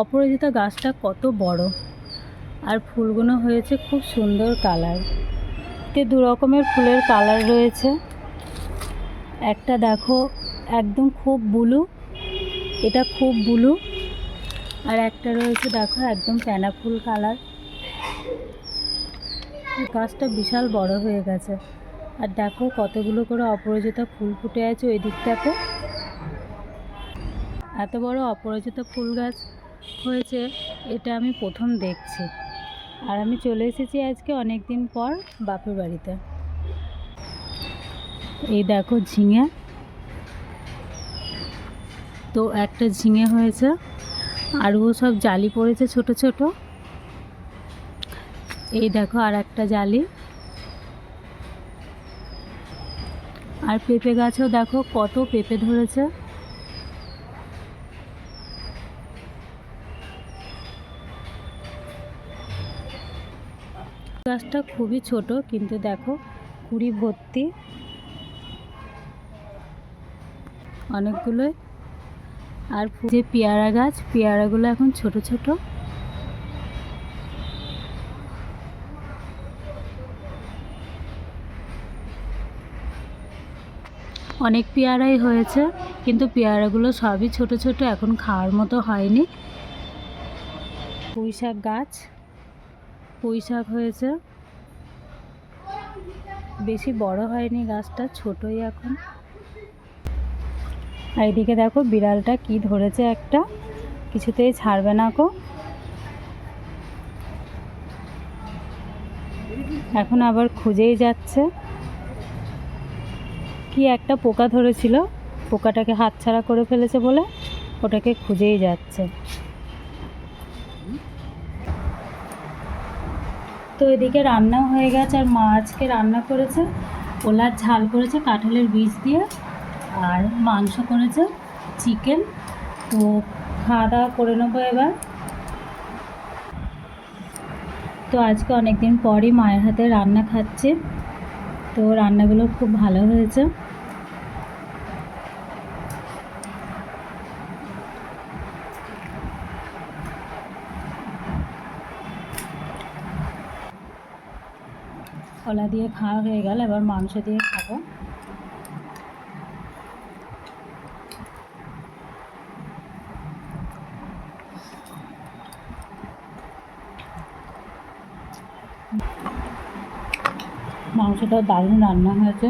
অপরাজিতা গাছটা কত বড়। আর ফুলগুলো হয়েছে খুব সুন্দর কালার। তে দু রকমের ফুলের কালার রয়েছে। একটা দেখো, একদম খুব ব্লু, এটা খুব ব্লু, আর একটা রয়েছে দেখো, একদম প্যানা ফুল কালার। গাছটা বিশাল বড় হয়ে গেছে। আর দেখো, কতগুলো করে অপরাজিতা ফুল ফুটে আছে ওই দিকটাতে। এত বড় অপরাজিতা ফুল গাছ। হয়েছে, এটা আমি প্রথম দেখছি। আর আমি চলে এসেছি আজকে অনেক দিন পর বাপের বাড়িতে। এই দেখো ঝিঙে। তো একটা ঝিঙে হয়েছে, আর ও সব জালি পড়েছে ছোট ছোট। এই দেখো আর একটা জালি। আর পেঁপে গাছেও দেখো কত পেঁপে ধরেছে। গাছটা খুবই ছোট, কিন্তু দেখো, কুড়ি ভর্তি। অনেকগুলোই। আর যে পেয়ারা গাছ, পেয়ারাগুলো এখন ছোট ছোট। অনেক পেয়ারাই হয়েছে, কিন্তু পেয়ারাগুলো সবই ছোট ছোট, এখন খাওয়ার মতো হয়নি। পুঁই শাক গাছ। পুঁই শাক হয়েছে। বেশি বড় হয়নি গাছটা, ছোটই এখন। আর এদিকে দেখো বিড়ালটা কি ধরেছে একটা, কিছুতেই ছাড়বে না কো এখন আবার খুঁজেই যাচ্ছে। কি একটা পোকা ধরেছিল, পোকাটাকে হাতছাড়া করে ফেলেছে বলে ওটাকে খুঁজেই যাচ্ছে। তো এদিকে রান্নাও হয়ে গেছে আর মা আজকে রান্না করেছে। ওলার ঝাল করেছে, কাঁঠালের বীজ দিয়ে আর মাংস করেছে, চিকেন। তো খাওয়া দাওয়া করে নেব এবার। তো আজকে অনেক দিন পরই মায়ের হাতে রান্না খাচ্ছে। তো রান্নাগুলো খুব ভালো হয়েছে। কলা দিয়ে খাওয়া হয়ে গেল এবার মাংস দিয়ে খাব। মাংসটা দারুণ রান্না হয়েছে।